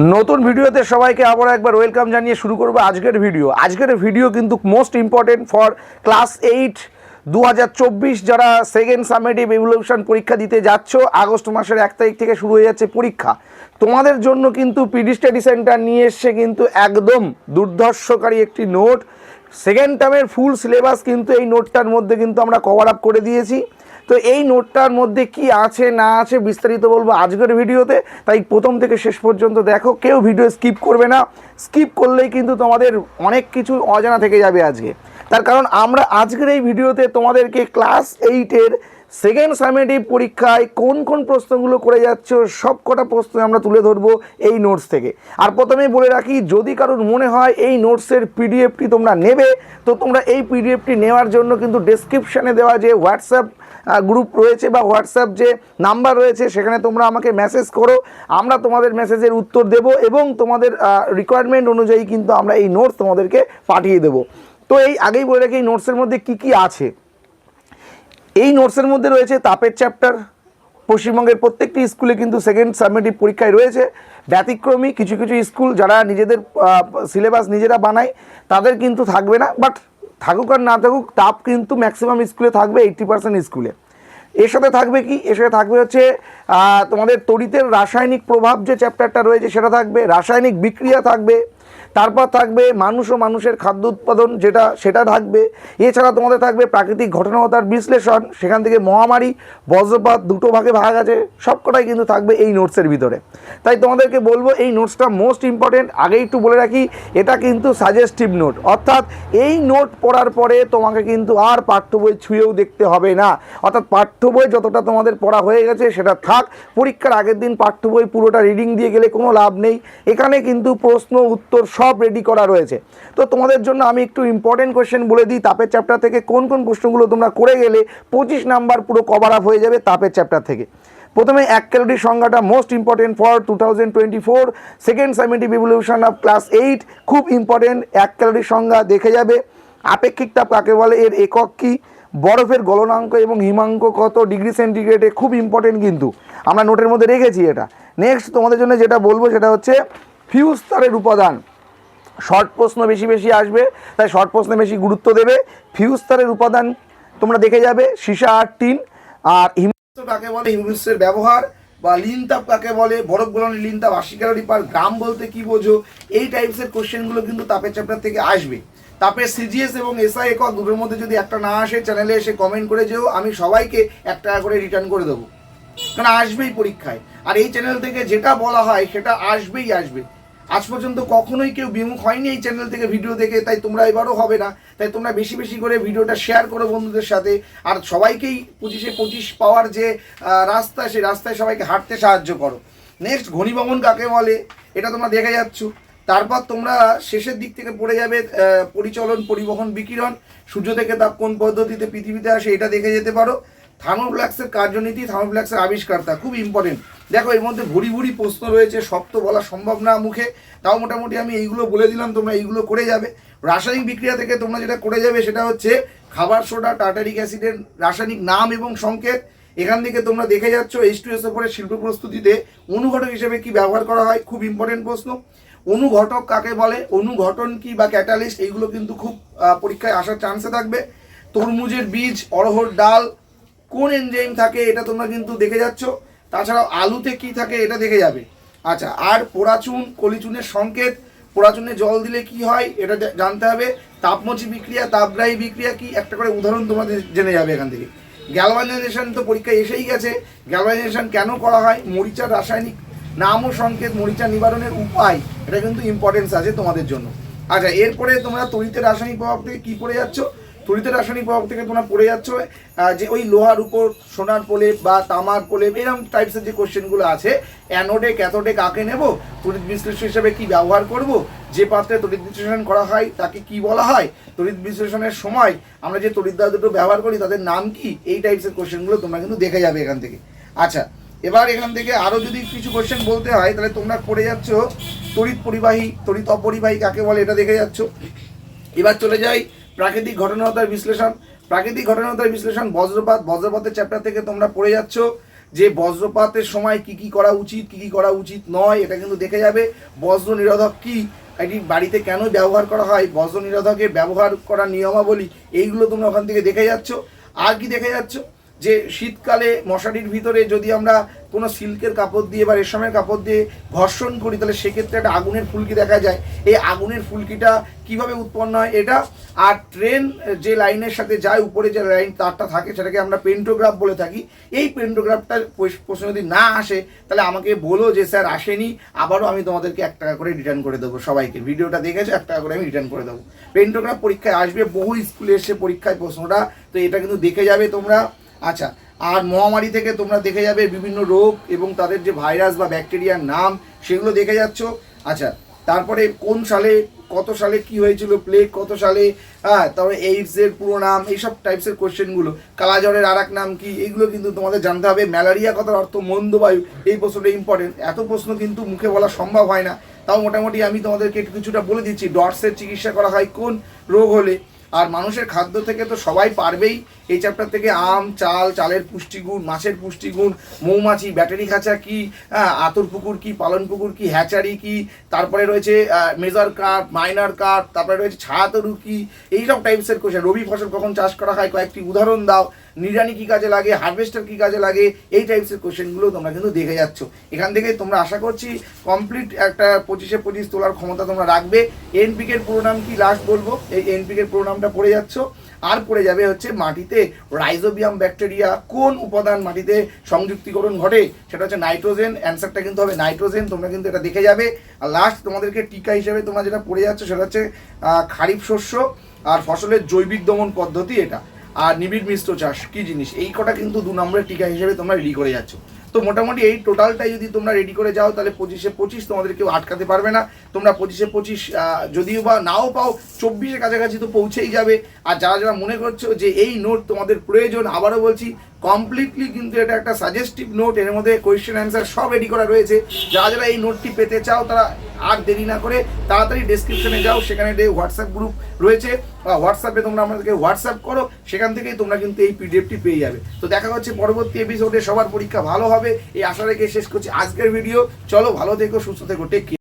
নতুন ভিডিওতে সবাইকে আবার একবার ওয়েলকাম জানিয়ে শুরু করব আজকের ভিডিও আজকের ভিডিও কিন্তু most important for class eight দু হাজার চব্বিশ যারা সেকেন্ড সামেটিভ এভলিউশন পরীক্ষা দিতে যাচ্ছ, আগস্ট মাসের এক তারিখ থেকে শুরু হয়ে যাচ্ছে পরীক্ষা। তোমাদের জন্য কিন্তু পিডি স্টাডি সেন্টার নিয়ে এসছে কিন্তু একদম দুর্ধর্ষকারী একটি নোট সেকেন্ড টার্মের ফুল সিলেবাস কিন্তু এই নোটটার মধ্যে কিন্তু আমরা কভার আপ করে দিয়েছি। তো এই নোটটার মধ্যে কি আছে, না আছে বিস্তারিত বলব আজকের ভিডিওতে। তাই প্রথম থেকে শেষ পর্যন্ত দেখো, কেউ ভিডিও স্কিপ করবে না। স্কিপ করলেই কিন্তু তোমাদের অনেক কিছু অজানা থেকে যাবে আজকে। তার কারণ আমরা আজকের এই ভিডিওতে তোমাদেরকে ক্লাস এইটের সেকেন্ড সামেটিভ পরীক্ষায় কোন কোন প্রশ্নগুলো করে যাচ্ছ সব কটা প্রশ্ন আমরা তুলে ধরবো এই নোটস থেকে। আর প্রথমেই বলে রাখি, যদি কারোর মনে হয় এই নোটসের পিডিএফটি তোমরা নেবে, তো তোমরা এই পিডিএফটি নেওয়ার জন্য কিন্তু ডেসক্রিপশানে দেওয়া যে হোয়াটসঅ্যাপ গ্রুপ রয়েছে বা হোয়াটসঅ্যাপ যে নাম্বার রয়েছে, সেখানে তোমরা আমাকে মেসেজ করো। আমরা তোমাদের মেসেজের উত্তর দেব এবং তোমাদের রিকোয়ারমেন্ট অনুযায়ী কিন্তু আমরা এই নোটস তোমাদেরকে পাঠিয়ে দেবো। তো এই আগেই বলে রাখি, এই নোটসের মধ্যে কি কি আছে? এই নোটসের মধ্যে রয়েছে তাপের চ্যাপ্টার পশ্চিমবঙ্গের প্রত্যেকটি স্কুলে কিন্তু সেকেন্ড সাবমেটিভ পরীক্ষায় রয়েছে। ব্যতিক্রমী কিছু কিছু স্কুল যারা নিজেদের সিলেবাস নিজেরা বানায়, তাদের কিন্তু থাকবে না বাট থাকুক আর না থাকুক, তাপ কিন্তু ম্যাক্সিমাম স্কুলে থাকবে এইট্টি পার্সেন্ট স্কুলে এর সাথে থাকবে কি? এর সাথে থাকবে হচ্ছে তোমাদের তড়িতের রাসায়নিক প্রভাব যে চ্যাপ্টারটা রয়েছে সেটা থাকবে, রাসায়নিক বিক্রিয়া থাকবে। তারপর থাকবে মানুষ ও মানুষের খাদ্য উৎপাদন যেটা, সেটা থাকবে। এছাড়া তোমাদের থাকবে প্রাকৃতিক ঘটনা তার বিশ্লেষণ, সেখান থেকে মহামারী, বজ্রপাত, দুটো ভাগে ভাগ আছে, সবকটাই কিন্তু থাকবে এই নোটসের ভিতরে। তাই তোমাদেরকে বলব, এই নোটসটা মোস্ট ইম্পর্টেন্ট আগে একটু বলে রাখি, এটা কিন্তু সাজেস্টিভ নোট অর্থাৎ এই নোট পড়ার পরে তোমাকে কিন্তু আর পাঠ্য বই ছুঁয়েও দেখতে হবে না। অর্থাৎ পাঠ্য বই যতটা তোমাদের পড়া হয়ে গেছে, সেটা থাক। পরীক্ষার আগের দিন পাঠ্য বই পুরোটা রিডিং দিয়ে গেলে কোনো লাভ নেই। এখানে কিন্তু প্রশ্ন, উত্তর সব রেডি করা রয়েছে। তো তোমাদের জন্য আমি একটু ইম্পর্টেন্ট কোয়েশ্চেন বলে দিই, তাপের চ্যাপ্টার থেকে কোন কোন প্রশ্নগুলো তোমরা করে গেলে পঁচিশ নাম্বার পুরো কভার আপ হয়ে যাবে তাপের চ্যাপ্টার থেকে। প্রথমে এক ক্যালোরির সংজ্ঞাটা most important for two thousand twenty four second summative evaluation of class eight খুব ইম্পর্টেন্ট এক ক্যালোরির সংজ্ঞা দেখে যাবে। আপেক্ষিক তাপ কাকে বলে, এর একক কী? বরফের গলনাঙ্ক এবং হিমাঙ্ক কত? ডিগ্রি সেন্টিগ্রেডে খুব ইম্পর্টেন্ট কিন্তু। আমরা নোটের মধ্যে রেখেছি এটা। নেক্সট তোমাদের জন্য যেটা বলব সেটা হচ্ছে ফিউজ তারের উপাদান। শর্ট প্রশ্ন বেশি বেশি আসবে, তাই শর্ট প্রশ্নে বেশি গুরুত্ব দেবে। ফিউজ তারের উপাদান তোমরা দেখে যাবে, সীসা আর টিন। আর হিমস্ত কাকে বলে? হিমস্তের ব্যবহার, বা লিন তাপ কাকে বলে? বরফ গলনের লিন তাপ আশি ক্যালোরি পার গ্রাম বলতে কি বোঝো? এই টাইপসের কোশ্চেনগুলো কিন্তু তাপের চ্যাপ্টার থেকে আসবে। তাপের সিজিএস এবং এসআই একক দুটোর মধ্যে যদি একটা না আসে চ্যানেলে এসে কমেন্ট করে যেও, আমি সবাইকে এক টাকা করে রিটার্ন করে দেবো। কারণ আসবেই পরীক্ষায়। আর এই চ্যানেল থেকে যেটা বলা হয়, সেটা আসবেই আসবে। আজ পর্যন্ত কখনোই কেউ বিমুখ হয়নি এই চ্যানেল থেকে ভিডিও দেখে, তাই তোমরা এবারও হবে না। তাই তোমরা বেশি বেশি করে ভিডিওটা শেয়ার করো বন্ধুদের সাথে। আর সবাইকেই পঁচিশে পঁচিশ পাওয়ার যে রাস্তা, সেই রাস্তায় সবাইকে হাঁটতে সাহায্য করো। নেক্সট ঘনীভবন কাকে বলে? এটা তোমরা দেখে যাচ্ছ। তারপর তোমরা শেষের দিক থেকে পড়ে যাবে পরিচলন, পরিবহন, বিকিরণ। সূর্য থেকে তাপ কোন পদ্ধতিতে পৃথিবীতে আসে এটা দেখে যেতে পারো। থার্মোফ্ল্যাক্সের কার্যনীতি থার্মোফ্ল্যাক্সের আবিষ্কর্তা, খুব ইম্পর্টেন্ট দেখো, এর মধ্যে ভুরি ভুরি প্রশ্ন রয়েছে সব তো বলা সম্ভব না মুখে। তাও মোটামুটি আমি এইগুলো বলে দিলাম, তোমরা এইগুলো করে যাবে। রাসায়নিক বিক্রিয়া থেকে তোমরা যেটা করে যাবে সেটা হচ্ছে খাবার সোডা টাটারিক অ্যাসিডের রাসায়নিক নাম এবং সংকেত। এখান থেকে তোমরা দেখে যাচ্ছ এইচ টু এস পরে শিল্প প্রস্তুতিতে অনুঘটক হিসেবে কি ব্যবহার করা হয়, খুব ইম্পর্টেন্ট প্রশ্ন। অনুঘটক কাকে বলে, অনুঘটন কি বা ক্যাটালিস্ট এইগুলো কিন্তু খুব পরীক্ষায় আসার চান্সে থাকবে। তরমুজের বীজ অরহর ডাল, কোন এনজাইম থাকে, এটা তোমরা কিন্তু দেখে যাচ্ছ। তাছাড়াও আলুতে কি থাকে এটা দেখে যাবে। আচ্ছা আর পোড়াচুন, কলিচুনের সংকেত, পোড়াচুনে জল দিলে কি হয় এটা জানতে হবে। তাপমচি বিক্রিয়া, তাপগ্রাহী বিক্রিয়া কি? একটা করে উদাহরণ তোমাদের জেনে যাবে এখান থেকে। গ্যালভানাইজেশন তো পরীক্ষা এসেই গেছে। গ্যালভানাইজেশন কেন করা হয়? মরিচার রাসায়নিক নাম ও সংকেত, মরিচা নিবারণের উপায়, এটা কিন্তু ইম্পর্টেন্স আছে তোমাদের জন্য। আচ্ছা এরপরে তোমরা তড়িতের রাসায়নিক প্রভাব থেকে কী পড়ে যাচ্ছ? তড়িতের রাসায়নিক প্রভাব থেকে তোমরা পড়ে যাচ্ছ যে ওই লোহার উপর, সোনার প্রলেপ বা তামার প্রলেপ এরকম টাইপসের যে কোশ্চেনগুলো আছে অ্যানোডে ক্যাথোডে কাকে নেব, তড়িৎ বিশ্লেষণ হিসেবে কি ব্যবহার করব, যে পাত্রে তড়িৎ বিশ্লেষণ করা হয়, তাকে কি বলা হয়, তড়িৎ বিশ্লেষণের সময় আমরা যে তড়িৎদ্বার দুটো ব্যবহার করি, তাদের নাম কি, এই টাইপসের কোশ্চেনগুলো তোমরা কিন্তু দেখে যাবে এখান থেকে। আচ্ছা এবার এখান থেকে আরও যদি কিছু কোশ্চেন বলতে হয়, তাহলে তোমরা পড়ে যাচ্ছ, তড়িৎ পরিবাহী, তড়িৎ অপরিবাহী কাকে বলে, এটা দেখে যাচ্ছ। এবার চলে যাই প্রাকৃতিক ঘটনাতার বিশ্লেষণ, প্রাকৃতিক ঘটনাতার বিশ্লেষণ, বজ্রপাত, বজ্রপাতের চ্যাপ্টার থেকে তোমরা পড়ে যাচ্ছ। যে বজ্রপাতের সময় কি কি করা উচিত, কি কি করা উচিত নয়, এটা কিন্তু দেখে যাবে। বজ্র নিরোধক কি, এটি বাড়িতে কেন ব্যবহার করা হয়? বজ্র নিরোধকের ব্যবহার করার নিয়মাবলী, এইগুলো তোমরা ওখান থেকে দেখে যাচ্ছ। আর কি দেখে যাচ্ছ? যে শীতকালে মশারির ভিতরে যদি আমরা কোনো সিল্কের কাপড় দিয়ে বা রেশমের কাপড় দিয়ে ঘর্ষণ করি, তাহলে সেক্ষেত্রে একটা আগুনের ফুলকি দেখা যায়। এই আগুনের ফুলকিটা কীভাবে উৎপন্ন হয় এটা? আর ট্রেন যে লাইনের সাথে যায়, উপরে যে লাইন তারটা থাকে, সেটাকে আমরা পেন্টোগ্রাফ বলে থাকি। এই পেন্টোগ্রাফটা প্রশ্ন যদি না আসে, তাহলে আমাকে বলো যে, স্যার, আসেনি। আবারও আমি তোমাদেরকে এক টাকা করে রিটার্ন করে দেবো সবাইকে। ভিডিওটা দেখেছ, এক টাকা করে আমি রিটার্ন করে দেবো। পেন্টোগ্রাফ পরীক্ষায় আসবে, বহু স্কুলে এসে পরীক্ষায় প্রশ্নটা, তো এটা কিন্তু দেখে যাবে তোমরা। আচ্ছা আর মহামারী থেকে তোমরা দেখে যাবে বিভিন্ন রোগ এবং তাদের যে ভাইরাস বা ব্যাকটেরিয়ার নাম, সেগুলো দেখে যাচ্ছ। আচ্ছা তারপরে কোন সালে, কত সালে কি হয়েছিল প্লেগ কত সালে হ্যাঁ তারপরে এইডস এর পুরো নাম, এইসব টাইপসের কোশ্চেনগুলো কালাজ্বরের আর এক নাম কি, এগুলো কিন্তু তোমাদের জানতে হবে। ম্যালেরিয়া কথার অর্থ মন্দবায়ু এই প্রশ্নটা ইম্পর্টেন্ট এত প্রশ্ন কিন্তু মুখে বলা সম্ভব হয় না। তাও মোটামুটি আমি তোমাদেরকে একটু কিছুটা বলে দিচ্ছি। ডটসের চিকিৎসা করা হয় কোন রোগ হলে? আর মানুষের খাদ্য থেকে তো সবাই পারবেই। এই চ্যাপ্টার থেকে আম চাল চালের পুষ্টিগুণ মাছের পুষ্টিগুণ মৌমাছি ব্যাটারি খাঁচা কি হ্যাঁ, আতর পুকুর কি পালন পুকুর কি হ্যাচারি কি তারপরে রয়েছে মেজার কার্প মাইনার কার্প তারপরে রয়েছে ছায়াতরু কি এইসব টাইপসের কোশ্চেন রবি ফসল কখন চাষ করা হয়? কয়েকটি উদাহরণ দাও। নিরানি কি কাজে লাগে? হারভেস্টার কি কাজে লাগে? এই টাইপসের কোশ্চেনগুলো তোমরা কিন্তু দেখে যাচ্ছ। এখান থেকে তোমরা আশা করছি কমপ্লিট একটা পঁচিশে পঁচিশ তোলার ক্ষমতা তোমরা রাখবে। এনপিকের পুরো নাম কি? লাস্ট বলব। এই এনপিকের পুরো নামটা পড়ে যাচ্ছ। আর পড়ে যাবে হচ্ছে মাটিতে রাইজোবিয়াম ব্যাকটেরিয়া কোন উপাদান মাটিতে সংযুক্তিকরণ ঘটে? সেটা হচ্ছে নাইট্রোজেন অ্যান্সারটা কিন্তু হবে নাইট্রোজেন তোমরা কিন্তু এটা দেখে যাবে। আর লাস্ট তোমাদেরকে টিকা হিসেবে তোমরা যেটা পড়ে যাচ্ছ সেটা হচ্ছে খারিফ শস্য আর ফসলের জৈবিক দমন পদ্ধতি এটা। আর নিবিড় মিশ্র চাষ, কি জিনিস? এই কটা কিন্তু দু নম্বরের টিকা হিসেবে তোমরা রেডি করে যাচ্ছ। তো মোটামুটি এই টোটালটাই যদি তোমরা রেডি করে যাও, তাহলে পঁচিশে পঁচিশ তোমাদের কেউ আটকাতে পারবে না। তোমরা পঁচিশে পঁচিশ যদিও বা নাও পাও, চব্বিশের কাছাকাছি তো পৌঁছেই যাবে। আর যারা যারা মনে করছ যে এই নোট তোমাদের প্রয়োজন, আবারও বলছি কমপ্লিটলি কিন্তু এটা একটা সাজেস্টিভ নোট এর মধ্যে কোয়েশ্চেন অ্যান্সার সব রেডি করা রয়েছে। যারা যারা এই নোটটি পেতে চাও, তারা আর দেরি না করে তাড়াতাড়ি ডেসক্রিপশনে যাও, সেখানে হোয়াটসঅ্যাপ গ্রুপ রয়েছে, বা হোয়াটসঅ্যাপে তোমরা আমাদেরকে হোয়াটসঅ্যাপ করো, সেখান থেকেই তোমরা কিন্তু এই পিডিএফটি পেয়ে যাবে। তো দেখা হচ্ছে পরবর্তী এপিসোডে সবার পরীক্ষা ভালো হবে, এই আশা রেখে শেষ করছি আজকের ভিডিও চলো, ভালো থেকো, সুস্থ থেকো টেক